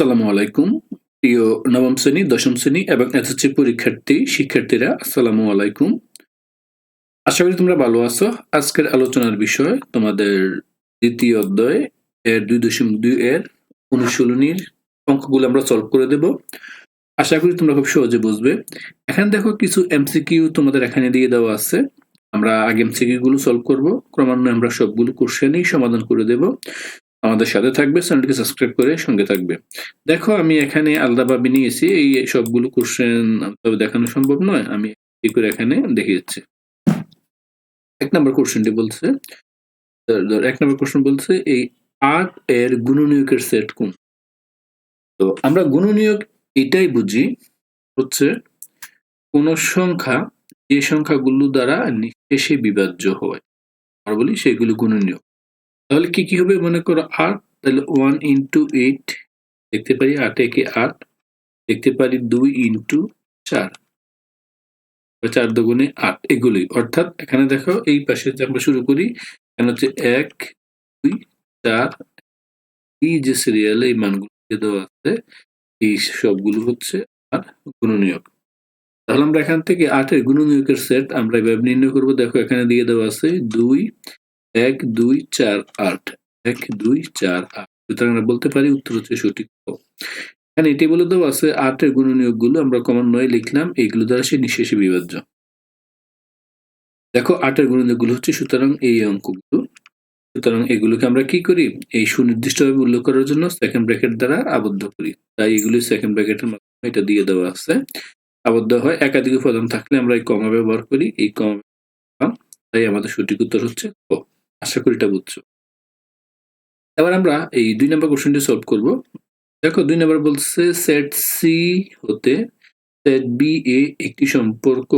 আসসালামু আলাইকুম। প্রিয় নবম শ্রেণি, দশম শ্রেণি এবং এসএসসি পরীক্ষার্থী, শিক্ষার্থীরা, আসসালামু আলাইকুম। আশা করি তোমরা ভালো আছো। আজকের আলোচনার বিষয় তোমাদের দ্বিতীয় অধ্যায় এর দুই দশমিক দুই এর অনুশীলনীর অঙ্কগুলো আমরা সলভ করে দেব। আশা করি তোমরা খুব সহজে বুঝবে। এখানে দেখো কিছু এমসিকিউ তোমাদের এখানে দিয়ে দেওয়া আছে। আমরা আগে এমসিকিউ গুলো সলভ করব। ক্রমান্বয়ে আমরা সবগুলো কোশ্চেনই সমাধান করে দেব। আমাদের সাথে থাকবে, চ্যানেলটিকে সাবস্ক্রাইব করে সঙ্গে থাকবে। দেখো, আমি এখানে আলাদাভাবে নিয়েছি, এই সবগুলো কোশ্চেন দেখানো সম্ভব নয়, আমি করে এখানে দেখিয়েছি এক নম্বর কোশ্চেনটি বলছে এক নম্বর কোশ্চেন বলছে, এই আট এর গুণনীয়কের সেট কোন? তো আমরা গুণনীয়ক এটাই বুঝি, হচ্ছে কোন সংখ্যা, যে সংখ্যাগুলো দ্বারা নিঃশেষে বিভাজ্য হয়, আমরা বলি সেগুলো গুণনীয়ক। তাহলে কি কি হবে? মনে করো আট, তাহলে ওয়ান ইন্টু এইট দেখতে পারি আট একে আট, দেখতে পারি দুই ইন্টু চার। চার দুগুণে আট, এগুলোই। অর্থাৎ এখানে দেখো, এই পাশে আমরা শুরু করি, এখানে হচ্ছে এক, দুই, চার, এই যে সিরিয়ালে এই মানগুলো দেওয়া আছে, এই সবগুলো হচ্ছে আর গুণনীয়ক। তাহলে আমরা এখান থেকে আটের গুণনীয়কের সেট আমরা এভাবে নির্ণয় করব। দেখো, এখানে দিয়ে দেওয়া আছে দুই এক, দুই, চার, আট। এক, দুই, চার, আট। সুতরাং আমরা বলতে পারি উত্তর হচ্ছে সঠিক। এখানে বলে দেওয়া আছে, আটের গুণনীয়কগুলো আমরা কমন নয় লিখলাম, এইগুলো দ্বারা সে নিঃশেষে বিভাজ্য। দেখো, আটের গুণনীয়কগুলো হচ্ছে সুতরাং এই অঙ্কগুলো। সুতরাং এগুলোকে আমরা কি করি? এই সুনির্দিষ্টভাবে উল্লেখ করার জন্য সেকেন্ড ব্র্যাকেট দ্বারা আবদ্ধ করি। তাই এগুলি সেকেন্ড ব্র্যাকেটের মাধ্যমে এটা দিয়ে দেওয়া আছে। আবদ্ধ হয়, একাধিক উপাদান থাকলে আমরা এই কমা ব্যবহার করি, এই কমা তাই আমাদের সঠিক উত্তর হচ্ছে ক। আশা করি এটা বুঝছ। এবার আমরা এই দুই নম্বর কোশ্চেনটি সলভ করব। দেখো, দুই নম্বর বলছে সেট সি হতে সেট বি এ একটি সম্পর্ক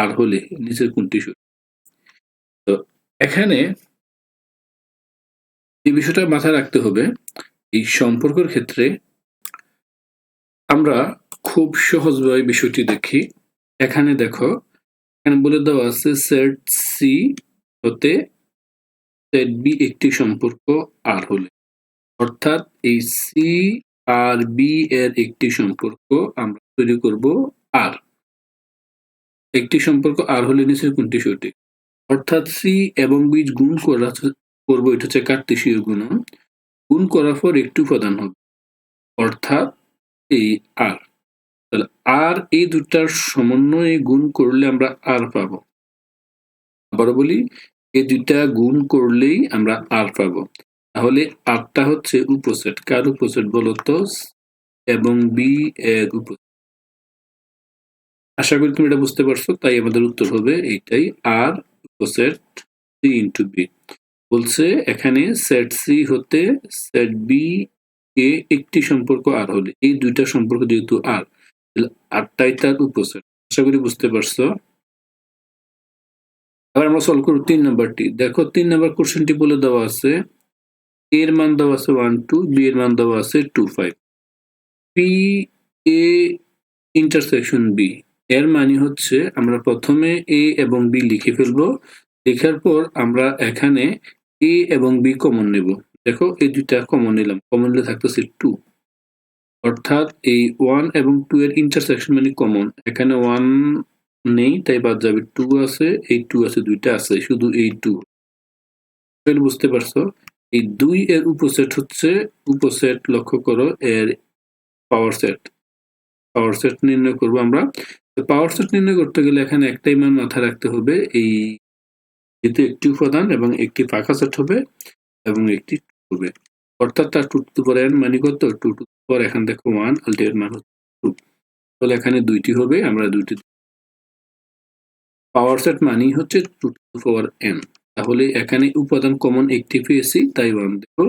আর হলে নিচের কোনটি সঠিক? তো এখানে এই বিষয়টা মাথায় রাখতে হবে, এই সম্পর্কের ক্ষেত্রে আমরা খুব সহজভাবে বিষয়টি দেখি। এখানে দেখো, এখানে বলে দেওয়া আছে সেট সি হতে সেট বি একটি সম্পর্ক আর হলে। অর্থাৎ এই সি আর বি এর একটি সম্পর্ক আমরা তৈরি করব আর। একটি সম্পর্ক আর হলে নিচের কোনটি সঠিক? অর্থাৎ সি এবং বি গুণ করা করব, এটা হচ্ছে কার্তেশীয় গুণন। গুণ করার পর একটু উপাদান হবে, অর্থাৎ এই আর। তাহলে আর এই দুটার সমন্বয়ে গুণ করলে আমরা আর পাবো। আবারও বলি এই দুইটা গুণ করলেই আমরা আর পাবো। তাহলে আটটা হচ্ছে উপসেট। কার উপসেট বলতো? এবং বি এর উপসেট। আশা করি তুমি এটা বুঝতে পারছ, তাই আমাদের উত্তর হবে এইটাই আর উপসেট সি ইন্টু বি। বলছে এখানে সেট সি হতে সেট বি এ একটি সম্পর্ক আর হলে, এই দুইটা সম্পর্ক যেহেতু আর আটটাই তার উপসেট। আশা করি বুঝতে পারছ? এবার আমরা সলভ করব তিন নাম্বারটি দেখো, তিন নাম্বার কোশ্চেনটি বলে দেওয়া আছে। এ এর মান দেওয়া আছে ওয়ান টু বি এর মান দেওয়া আছে two five P A intersection B এর মানে হচ্ছে আমরা প্রথমে এ এবং বি লিখে ফেলব। লেখার পর আমরা এখানে এ এবং বি কমন নেব। দেখো, এই দুইটা কমন নিলাম। কমন নিলে থাকতেছে টু অর্থাৎ এই ওয়ান এবং টু এর ইন্টারসেকশন মানে কমন এখানে ওয়ান নেই, তাই বাদ যাবে টু আছে, এই টু আছে, দুইটা আছে, শুধু এই টু বুঝতে পারছ? এই দুই এর উপসেট হচ্ছে, উপসেট লক্ষ্য করো, এর পাওয়ার সেট পাওয়ার সেট নির্ণয় করব আমরা। পাওয়ার সেট নির্ণয় করতে গেলে এখানে একটাই মান মাথায় রাখতে হবে, এই যেহেতু একটি উপাদান এবং একটি ফাঁকা সেট হবে এবং একটি হবে। অর্থাৎ তার টু টু পর এন মানে কত? টু টু পর এখানে দেখো ওয়ান আলটিমেট মান হচ্ছে টু তাহলে এখানে দুইটি হবে, আমরা দুইটি পাওয়ার সেট মানি হচ্ছে টু টু পাওয়ার এন তাহলে এখানে উপাদান কমন একটি পেয়েছি, তাই ওয়ান দেখো।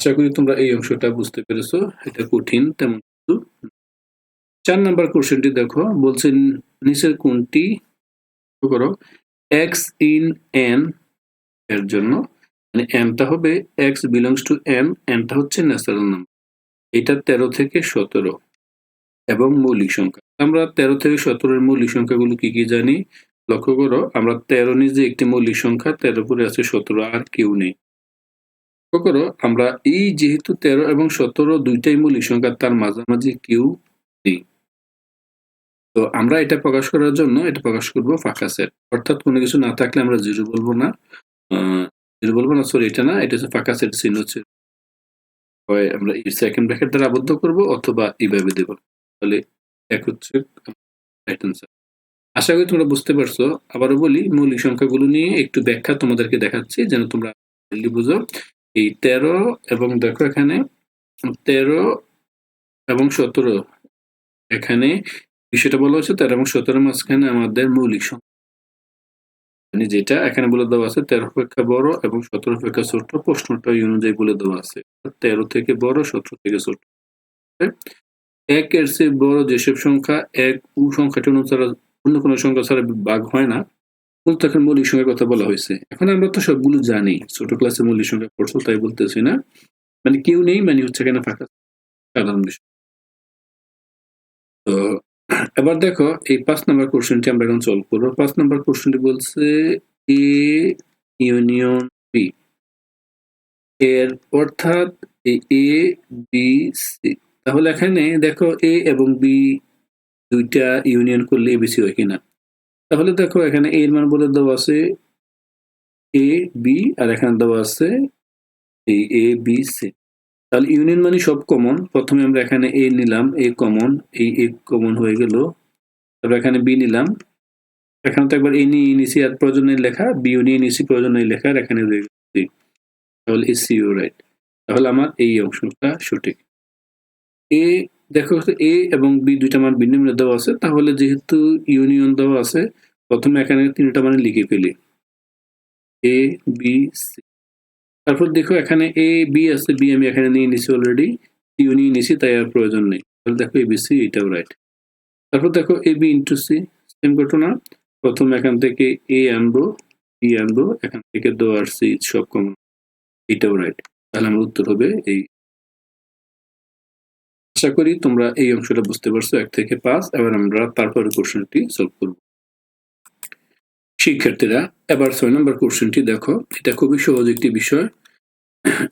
আশা করি তোমরা এই অংশটা বুঝতে পেরেছ, এটা কঠিন, তেমন কিছু চার নাম্বার কোশ্চেনটি দেখো বলছেন নিচের কোনটি? করো। এক্স ইন এন এর জন্য মানে এনটা হবে এক্স বিলংস টু এন এনটা হচ্ছে ন্যাচারাল নাম্বার এটা তেরো থেকে সতেরো। এবং মৌলিক সংখ্যা। আমরা তেরো থেকে সতেরোর মৌলিক সংখ্যাগুলো কি কি জানি? লক্ষ্য করো, আমরা তেরো নিজে একটি মৌলিক সংখ্যা তেরো পরে আছে সতেরো, আর কেউ নেই। লক্ষ্য করো, আমরা এই যেহেতু তেরো এবং সতেরো দুইটাই মৌলিক সংখ্যা, তার মাঝামাঝি কেউ নেই। তো আমরা এটা প্রকাশ করার জন্য এটা প্রকাশ করব ফাঁকা সেট। অর্থাৎ কোনো কিছু না থাকলে আমরা জিরো বলব না। জিরো বলব না সরি এটা না, এটা হচ্ছে ফাঁকা সেট চিহ্ন হচ্ছে। হয় আমরা এই সেকেন্ড ব্র্যাকেট দ্বারা আবদ্ধ করব অথবা এইভাবে দেব। তাহলে এক হচ্ছে আশা করি তোমরা বুঝতে পারছ। আবারও বলি, মৌলিক সংখ্যাগুলো নিয়ে একটু ব্যাখ্যা তোমাদেরকে দেখাচ্ছি যেন তোমরা বুঝো। এই তেরো এবং দেখো এখানে তেরো এবং সতেরো। এখানে বিষয়টা বলা হচ্ছে তেরো এবং সতেরো মাঝখানে আমাদের মৌলিক সংখ্যা। মানে যেটা এখানে বলে দেওয়া আছে, তেরো অপেক্ষা বড় এবং সতেরো অপেক্ষা ছোট প্রশ্নটা অনুযায়ী বলে দেওয়া আছে। তেরো থেকে বড়, সতেরো থেকে ছোট এক এর চেয়ে বড় যেসব সংখ্যা, এক উ সংখ্যাটি অনুসারে অন্য কোনো সংখ্যা ছাড়া ভাগ হয় না। তখন মৌলিক সংখ্যার কথা বলা হয়েছে। এখন আমরা তো সবগুলো জানি, ছোট ক্লাসে মৌলিক সংখ্যা পড়ছো, তাই বলতেছি না। মানে কেউ নেই মানে হচ্ছে এখানে ফাঁকা। সাধারণ বিষয়। তো, এবার দেখো, এই পাঁচ নাম্বার কোশ্চেনটি আমরা এখন সলভ করব। পাঁচ নাম্বার কোশ্চেনটি বলছে এ ইউনিয়ন বি এর অর্থাৎ এ বি সি তাহলে এখানে দেখো এ এবং বি দুইটা ইউনিয়ন করলে এবিসি হয় কিনা? তাহলে দেখো এখানে এ এর মান বলে দেওয়া আছে এ বি আর এখানে দেওয়া আছে এই এ বি সি তাহলে ইউনিয়ন মানে সব কমন প্রথমে আমরা এখানে এ নিলাম এ কমন এই এ কমন হয়ে গেল। তারপর এখানে বি নিলাম। এখানে তো একবার এ নিয়ে আর প্রয়োজনের লেখা বিও নিয়ে নিছি, প্রয়োজনের লেখা, আর এখানে তাহলে এ সিও রাইট তাহলে আমার এই অংশটা সঠিক। এ দেখো এ এবং বি দুইটা মান ভিন্ন ভিন্ন দেওয়া আছে, তাহলে যেহেতু ইউনিয়ন দেওয়া আছে, প্রথমে এখানে তিনটা মানে লিখে ফেলি। এ বি সি তারপর দেখো এখানে এ বি আছে বি আমি এখানে নিয়ে নিছি অলরেডি ইউ নিয়ে নিছি, তাই আর প্রয়োজন নেই। তাহলে দেখো এ বি সি এটাও রাইট তারপর দেখো A B into C same ঘটনা প্রথম এখান থেকে এ আনব বি আনব, এখান থেকে দো আর সি সব কমন এটাও রাইট তাহলে আমার উত্তর হবে এই আশা করি তোমরা এই অংশটা বুঝতে পারছ, এক থেকে পাঁচ, এবার আমরা তারপরে কোশ্চেনটি সলভ করব। শিক্ষার্থীরা, এবার ছয় নম্বর কোশ্চেনটি দেখো। এটা খুবই সহজ একটি বিষয়।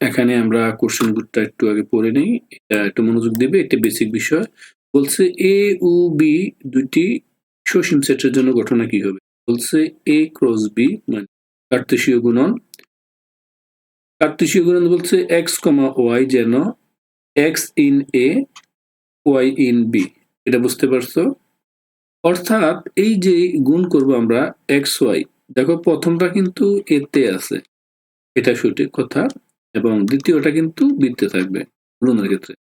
এখানে আমরা কোশ্চেন গুডটা একটু আগে পড়ে নিই। এটা একটু মনোযোগ দেবে এটা বেসিক বিষয়। বলছে এ ও বি দুটি সসীম সেটের জন্য ঘটনা কি হবে? বলছে এ ক্রস বি মানে কার্তেশীয় গুণন। কার্তেশীয় গুণন বলছে এক্স কমা ওয়াই যেন X in A Y in B এটা বুঝতে পারছ? অর্থাৎ এই যে গুণ করব আমরা এক্স ওয়াই দেখো প্রথমটা কিন্তু এতে আছে, এটা সঠিক কথা, এবং দ্বিতীয়টা কিন্তু বৃত্তে থাকবে গুণের ক্ষেত্রে।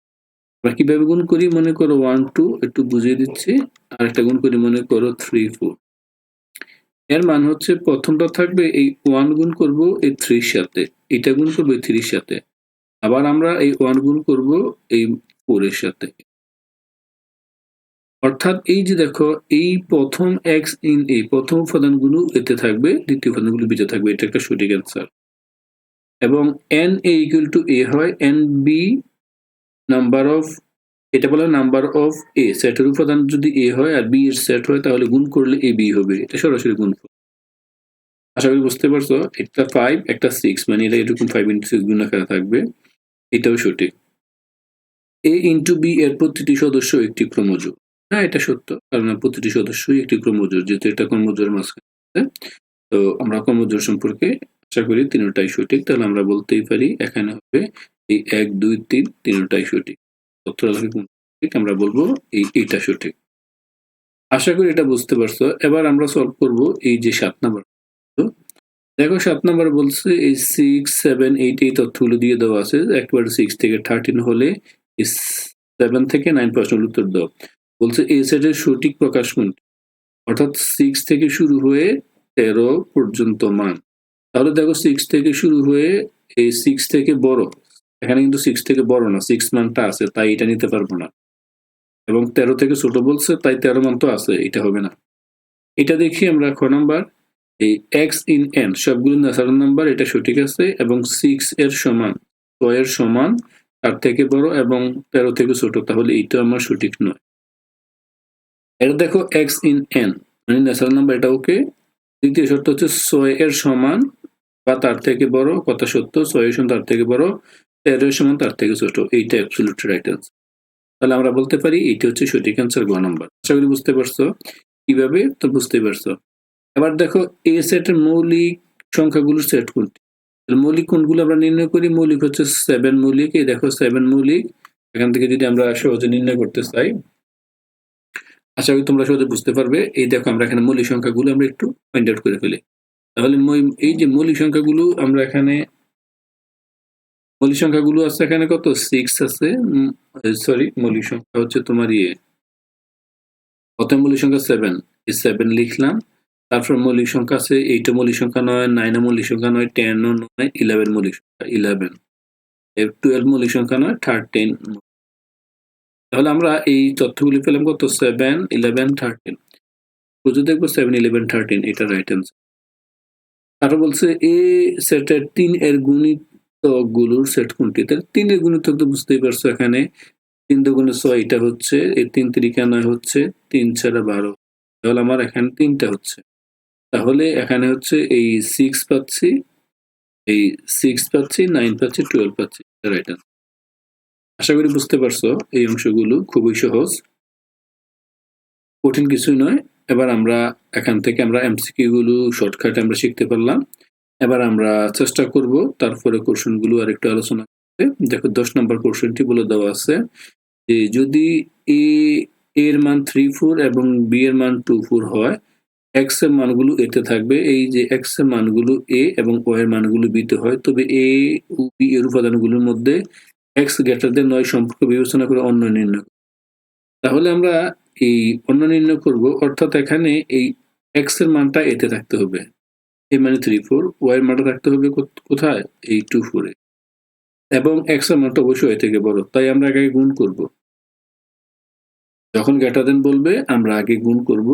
আমরা কীভাবে গুণ করি? মনে করো ওয়ান টু একটু বুঝিয়ে দিচ্ছি আর একটা গুণ করি, মনে করো থ্রি ফোর এর মান হচ্ছে প্রথমটা থাকবে এই ওয়ান গুণ করব এই থ্রির সাথে, এটা গুণ করব এই থ্রির সাথে। আবার আমরা এই ওয়ান গুণ করব এই ফোরের সাথে। অর্থাৎ এই যে দেখো, এই প্রথম এক্স ইন এই প্রথম উপাদানগুলো এতে থাকবে, দ্বিতীয় উপাদানগুলো বিতে থাকবে, এটা একটা সঠিক অ্যান্সার এবং N A equal to A হয় এন বি নাম্বার অফ এটা বলা নাম্বার অফ এ সেটের উপাদান যদি এ হয় আর বি এর সেট হয়, তাহলে গুণ করলে এ বি হবে। এটা সরাসরি গুণ আশা করি বুঝতে পারছ, একটা ফাইভ একটা সিক্স মানে এটা এরকম ফাইভ ইন্টু সিক্স গুণ থাকবে। এটাও সঠিক। এ ইন্টু বি এর প্রতিটি সদস্য একটি ক্রমজোর হ্যাঁ এটা সত্য। কারণ প্রতিটি সদস্যই একটি ক্রমজোর যেহেতু এটা ক্রমজোর মাঝখানে তো আমরা ক্রমজোর সম্পর্কে আশা করি তিনটাই সঠিক। তাহলে আমরা বলতেই পারি এখানে হবে এই এক, দুই, তিন, তিনটাই সঠিক। ঠিক আমরা বলব এই, এইটা সঠিক। আশা করি এটা বুঝতে পারছ। এবার আমরা সলভ করব এই যে সাত নাম্বার। দেখো, সাত নাম্বার বলছে, এই সিক্স সেভেন এইট এই তথ্যগুলো দিয়ে দেওয়া আছে। একবারে সিক্স থেকে থার্টিন হলে সেভেন থেকে নাইন পার্সেন্ট উত্তর দাও। বলছে, এই সেটের সঠিক প্রকাশ কোনটি? অর্থাৎ সিক্স থেকে শুরু হয়ে তেরো পর্যন্ত মান। তাহলে দেখো সিক্স থেকে শুরু হয়ে এই সিক্স থেকে বড়। এখানে কিন্তু সিক্স থেকে বড় না সিক্স মানটা আছে, তাই এটা নিতে পারব না। এবং তেরো থেকে ছোট বলছে, তাই তেরো মান তো আছে, এটা হবে না। এটা দেখি আমরা ক নাম্বার। এই এক্স ইন এন সবগুলো ন্যাচারাল নাম্বার এটা সঠিক আছে, এবং সিক্স এর সমান ছয়ের সমান তার থেকে বড় এবং তেরো থেকে ছোট, তাহলে এইটা আমার সঠিক নয়। এটা দেখো এক্স ইন এন মানে ন্যাচারাল নাম্বার এটা ওকে। দ্বিতীয় শর্ত হচ্ছে ছয় এর সমান বা তার থেকে বড়, কথা সত্য, ছয় সমান তার থেকে বড়, তেরো সমান তার থেকে ছোট, এইটা অ্যাবসলিউট রাইট অ্যান্সার তাহলে আমরা বলতে পারি এইটা হচ্ছে সঠিক অ্যান্সার গ নাম্বার। আশা করি বুঝতে পারছ। কীভাবে? তো বুঝতে পারছ। এবার দেখো এই সেটের মৌলিক সংখ্যাগুলো সেট কোনটি? মৌলিক কোনগুলো আমরা নির্ণয় করি? মৌলিক হচ্ছে সেভেন মৌলিক। এই দেখো সেভেন মৌলিক। এখান থেকে যদি আমরা সহজে নির্ণয় করতে চাই, আশা করি তোমরা সহজে বুঝতে পারবে। এই দেখো আমরা এখানে মৌলিক সংখ্যাগুলো আমরা একটু ফাইন্ড আউট করে ফেলি। তাহলে এই যে মৌলিক সংখ্যাগুলো আমরা এখানে, মৌলিক সংখ্যাগুলো আছে এখানে কত? সিক্স আছে। সরি মৌলিক সংখ্যা হচ্ছে তোমার ইয়ে। প্রথম মৌলিক সংখ্যা সেভেন এই সেভেন লিখলাম। তারপর মৌলিক সংখ্যা আছে এইটা মৌলিক সংখ্যা নয় নাইনও মৌলিক সংখ্যা নয় টেনও নয় ইলেভেন মৌলিক সংখ্যা ইলেভেন টুয়েলভ মৌলিক সংখ্যা নয় থার্টিন তাহলে আমরা এই তথ্যগুলি পেলাম কত? সেভেন ইলেভেন থার্টিন বুঝে দেখব সেভেন ইলেভেন থার্টিন এটা রাইট অ্যান্সার তারপর বলছে এ সেটের তিন এর গুণিতকগুলোর সেট কোনটি? তাহলে তিনের গুণিতক তো বুঝতেই পারছ এখানে। তিন দুগুণে ছয় এটা হচ্ছে, এই তিন তিরিকা নয় হচ্ছে, তিন ছাড়া বারো। তাহলে আমার এখানে তিনটা হচ্ছে। তাহলে এখানে হচ্ছে এই সিক্স পাচ্ছি, এই সিক্স পাচ্ছি নাইন পাচ্ছি টুয়েলভ পাচ্ছি রাইট আশা করি বুঝতে পারছ এই অংশগুলো, খুবই সহজ। কঠিন কিছুই নয়। এবার আমরা এখান থেকে আমরা এমসিকিউ গুলো শর্টকাট আমরা শিখতে পারলাম। এবার আমরা চেষ্টা করব তারপরে কোশ্চেনগুলো আরেকটু আলোচনা করতে। দেখো, দশ নম্বর কোশ্চেনটি বলে দেওয়া আছে যে, যদি এ এর মান থ্রি ফোর এবং বি এর মান টু ফোর হয় এক্সের মানগুলো এতে থাকবে। এই যে এক্সের মানগুলো এ এবং ও এর মানগুলো বিতে হয়, তবে এ ও বি এর উপাদানগুলোর মধ্যে এক্স গ্রেটার দেন নয় সম্পর্ক বিবেচনা করে অন্য নির্ণয়। তাহলে আমরা এই অন্য নির্ণয় করব, অর্থাৎ এখানে এই এক্সের মানটা এতে থাকতে হবে। এ মানে থ্রি ফোর ওয়াই এর মানটা থাকতে হবে কোথ- কোথায়? এই টু ফোরে এবং এক্সের মানটা অবশ্যই এ থেকে বড়, তাই আমরা আগে গুণ করব। যখন গ্রেটার দেন বলবে, আমরা আগে গুণ করব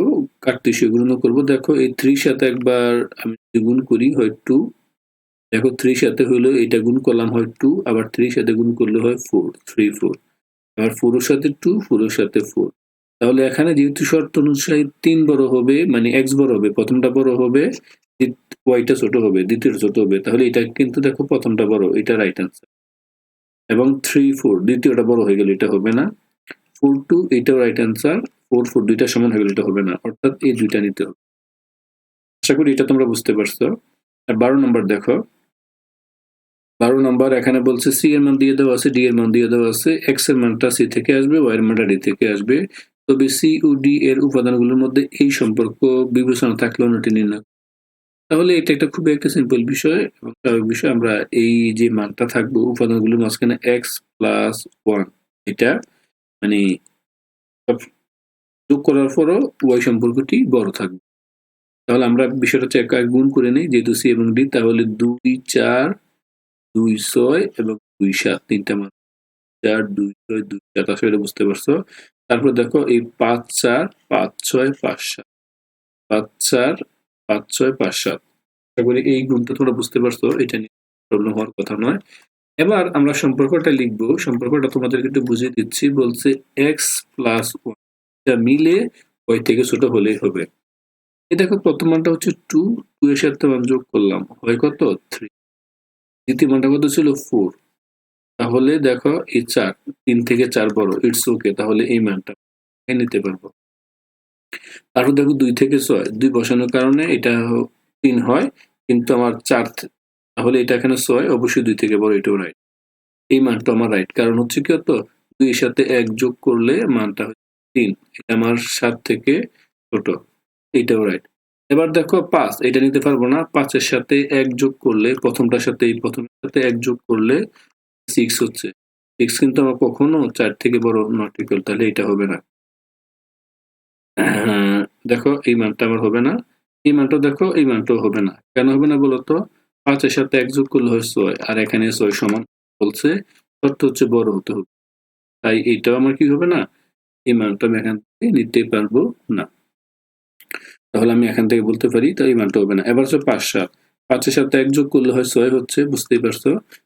কার্তেশীয় গুণ করব। দেখো, এই থ্রির সাথে একবার আমি গুণ করি, হয় টু। দেখো থ্রির সাথে হলো এটা গুণ করলাম, হয় টু। আবার থ্রির সাথে গুণ করলে হয় ফোর, থ্রি, ফোর। আবার ফোরের সাথে টু, ফোরের সাথে ফোর। তাহলে এখানে যেহেতু শর্ত অনুসারে তিন বড় হবে মানে এক্স বড় হবে, প্রথমটা বড় হবে ওয়াইটা ছোট হবে দ্বিতীয় ছোট হবে, তাহলে এটা কিন্তু দেখো প্রথমটা বড়, এটা রাইট আনসার এবং থ্রি ফোর দ্বিতীয়টা বড় হয়ে গেলে এটা হবে না। ফোর টু এটাও রাইট অ্যান্সার ফোর ফোর, দুইটা সমান হয়ে গেলে এটা হবে না। অর্থাৎ এই দুইটা নিতে হবে। আশা করি এটা তোমরা বুঝতে পারছ। আর বারো নম্বর দেখো। বারো নম্বর এখানে বলছে সি এর মান দিয়ে দেওয়া আছে ডি এর মান দিয়ে দেওয়া আছে। এক্সের মানটা সি থেকে আসবে ওয়াই এর মানটা ডি থেকে আসবে। তবে সি ও ডি এর উপাদানগুলোর মধ্যে এই সম্পর্ক বিবেচনা থাকলে অন্যটি নির্ণয় তাহলে এটা একটা খুবই একটা সিম্পল বিষয় এবং স্বাভাবিক বিষয়। আমরা এই যে মানটা থাকব, উপাদানগুলোর মাঝখানে এক্স প্লাস ওয়ান এটা মানে যোগ করার পরও ওয়াই সম্পর্কটি বড় থাকবে। তাহলে আমরা বিষয়টা চেক গুণ করে নিই, যেহেতু সি এবং ডি, তাহলে দুই, চার, দুই, ছয় এবং দুই, সাত, তিনটা মান। চার, দুই, ছয়, দুই, সাত আসলে এটা বুঝতে পারছ? তারপর দেখো এই পাঁচ, চার, পাঁচ, ছয়, পাঁচ, সাত। পাঁচ, চার, পাঁচ, ছয়, পাঁচ, সাত। করি এই গুণটা তোমরা বুঝতে পারছ, এটা নিয়ে প্রবলেম হওয়ার কথা নয়। এবার আমরা সম্পর্কটা লিখব। সম্পর্কটা তোমাদেরকে একটু বুঝিয়ে দিচ্ছি। বলছে এক্স প্লাস ওয়ান মিলে ওই থেকে ছোট হলেই হবে। এ দেখো, প্রথম মানটা হচ্ছে টু টু এর সাথে মান যোগ করলাম। হয় কত? থ্রি দ্বিতীয় মানটা কত ছিল? ফোর তাহলে দেখো, এই চার, তিন থেকে চার বড় ইটস ওকে তাহলে এই মানটা নিতে পারব। তারপর দেখো, দুই থেকে ছয়, দুই বসানোর কারণে এটা তিন হয়, কিন্তু আমার চার তাহলে এটা এখানে ছয় অবশ্যই দুই থেকে বড় এটাও রাইট এই মানটা আমার রাইট কারণ হচ্ছে কি তো দুই এর সাথে এক যোগ করলে মানটা তিন। এটা আমার সাত থেকে ছোট এইটাও রাইট এবার দেখো পাঁচ এটা নিতে পারব না। পাঁচের সাথে এক যোগ করলে প্রথমটার সাথে এই প্রথমের সাথে এক যোগ করলে সিক্স হচ্ছে। সিক্স কিন্তু আমার কখনো চার থেকে বড় নট ইকুয়াল তাহলে এটা হবে না। আহ, দেখো এই মানটা আমার হবে না। এই মানটা দেখো এই মানটাও হবে না। কেন হবে না বলতো পাঁচের সাথে এক যোগ করলে হয় ছয়, আর এখানে ছয় সমান বলছে, শর্ত হচ্ছে বড় হতে হবে। তাই এইটাও আমার কি হবে না? এই মানটা আমি এখান থেকে নিতে পারব না। তাহলে আমি এখান থেকে বলতে পারি তো এই মানটা হবে না। এবার হচ্ছে পাঁচ সাত। পাঁচের সাথে এক যোগ করলে হয় ছয় হচ্ছে, বুঝতেই পারছ?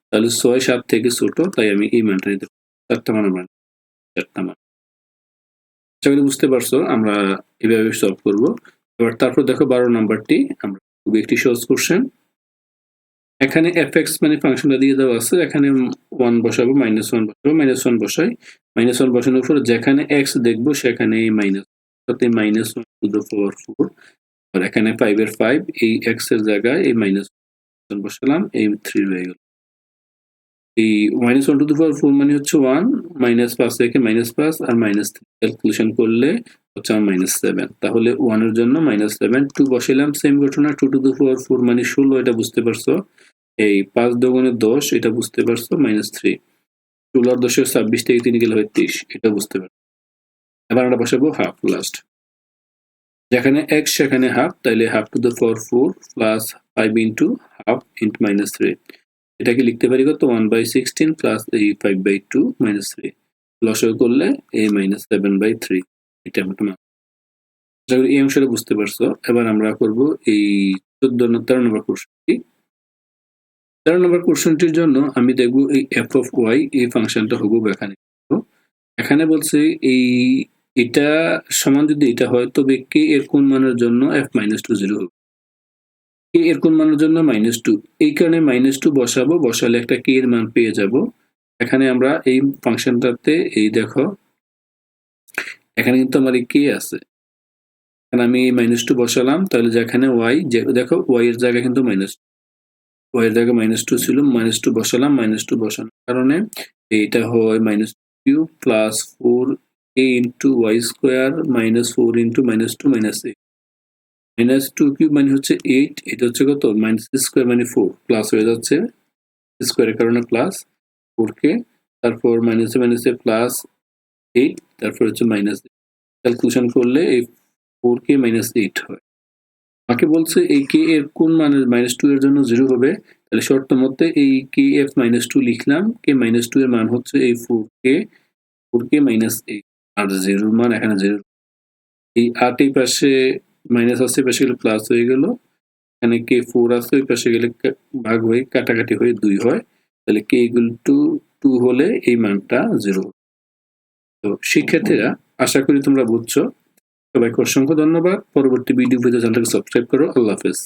তাহলে ছয় সাত থেকে ছোট, তাই আমি এই মানটা নিতে চারটা মানের মান। চারটা মান। আশা বুঝতে পারছ, আমরা এভাবে সলভ করব। এবার তারপর দেখো বারো নাম্বারটি, আমরা খুবই একটি সহজ কোশ্চেন এখানে এফ এক্স মানে ফাংশনটা দিয়ে দেওয়া আছে, এখানে ওয়ান বসাবো মাইনাস ওয়ান বসাবো মাইনাস ওয়ান বসাই মাইনাস ওয়ান বসানোর পর যেখানে এক্স দেখব সেখানে মাইনাস সাথে minus one to the power four আর এখানে ফাইভ এর ফাইভ এই এক্সের জায়গায় এই মাইনাস ওয়ান বসালাম, এই থ্রি রয়ে গেল। এই minus one to the power four মানে হচ্ছে ওয়ান মাইনাস পাঁচ থেকে মাইনাস পাঁচ আর মাইনাস থ্রি ক্যালকুলেশন করলে হচ্ছে আমার মাইনাস সেভেন তাহলে ওয়ানের জন্য মাইনাস সেভেন টু বসাইলাম সেম ঘটনা two to the power four মানে ষোলো, এটা বুঝতে পারছ? এই পাঁচ দোগুণে দশ, এটা বুঝতে পারছ? মাইনাস থ্রি ষোলো দশের ছাব্বিশ থেকে তিন গেলে হয় তিরিশ, এটা বুঝতে পারছ। এবার আমরা বসাবো হাফ লাস্ট যেখানে এক্স সেখানে হাফ তাইলে half to the four four plus five into half into minus three এটাকে লিখতে পারি কত? ওয়ান বাই সিক্সটিন প্লাস এই five by two minus three লসও করলে এ মাইনাস সেভেন বাই থ্রি এটা আমরা এই অংশটা বুঝতে পারছ। এবার আমরা করব এই চোদ্দ তেরো নম্বর কোশ্চেনটি তেরো নম্বর কোশ্চেনটির জন্য আমি দেখব এই এফ অফ ওয়াই এই ফাংশনটা হব এখানে। এখানে বলছে এই, এটা সমান যদি এটা হয়, তবে কে এর কোন মানের জন্য এফ মাইনাস টু জিরো হবে? কে এর কোন মানের জন্য মাইনাস টু এই কারণে মাইনাস টু বসাবো, বসালে একটা কে এর মান পেয়ে যাব। এখানে আমরা এই ফাংশনটাতে, এই দেখো, এখানে কিন্তু আমার এই কে আছে। এখানে আমি মাইনাস টু বসালাম, তাহলে যেখানে ওয়াই দেখো ওয়াই এর জায়গায় কিন্তু মাইনাস ওয়াই এর জায়গায় মাইনাস টু ছিল মাইনাস টু বসালাম মাইনাস টু বসানোর কারণে এইটা হয় minus Q plus four A into Y square minus four into minus two minus eight minus two cube মানে হচ্ছে এইট এটা হচ্ছে কত? মাইনাস স্কোয়ার মানে ফোর প্লাস হয়ে যাচ্ছে স্কোয়ারের কারণে প্লাস ফোর কে, তারপর মাইনাস মাইনাসে মাইনাসে প্লাস এইট তারপর হচ্ছে মাইনাস ক্যালকুলেশন করলে এই ফোর কে মাইনাস এইট হয়। আমাকে বলছে, এই কে এর কোন মানের মাইনাস টু এর জন্য জিরো হবে? তাহলে শর্ত মতে এই কে এফ মাইনাস টু লিখলাম, কে মাইনাস টু এর মান হচ্ছে এই ফোর কে ফোর কে মাইনাস এইট আর জিরোর মান এখানে জিরো এই আট এই পাশে মাইনাস আছে পাশে গেলে প্লাস হয়ে গেল। এখানে কে ফোর আছে, ওই পাশে গেলে ভাগ হয়ে কাটাকাটি হয়ে দুই হয়। তাহলে কে ইকুয়াল টু টু হলে এই মানটা জিরো তো শিক্ষার্থীরা, আশা করি তোমরা বুঝছ। সবাইকে অসংখ্য ধন্যবাদ। পরবর্তী ভিডিও ভিডিও চ্যানেলটাকে সাবস্ক্রাইব করো। আল্লাহ হাফেজ।